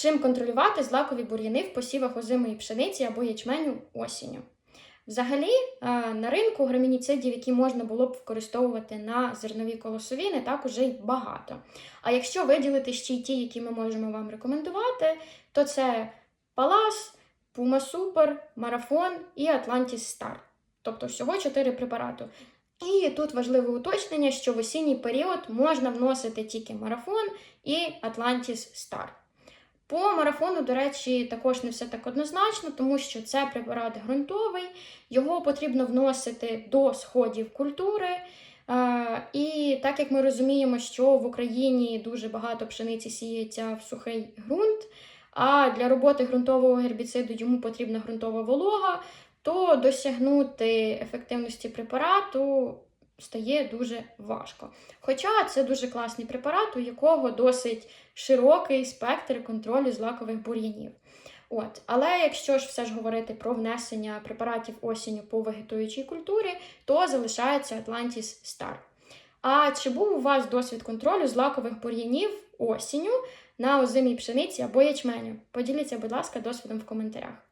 Чим контролювати злакові бур'яни в посівах озимої пшениці або ячменю осінню? Взагалі, е, на ринку грамініцидів, які можна було б використовувати на зернові колосові, так уже й багато. А якщо виділити ще й ті, які ми можемо вам рекомендувати, то це Палас, Puma Super, Марафон і Atlantis Star. Тобто всього 4 препарати. І тут важливе уточнення, що в осінній період можна вносити тільки марафон і Atlantis Star. По марафону, до речі, також не все так однозначно, тому що це препарат ґрунтовий, його потрібно вносити до сходів культури. І так як ми розуміємо, що в Україні дуже багато пшениці сіється в сухий ґрунт, а для роботи ґрунтового гербіциду йому потрібна ґрунтова волога, то досягнути ефективності препарату стає дуже важко. Хоча це дуже класний препарат, у якого досить широкий спектр контролю злакових бур'янів. От. Але якщо ж все ж говорити про внесення препаратів осінню по вегетуючій культурі, то залишається Atlantis Star. А чи був у вас досвід контролю злакових бур'янів осінню на озимій пшениці або ячменю? Поділіться, будь ласка, досвідом в коментарях.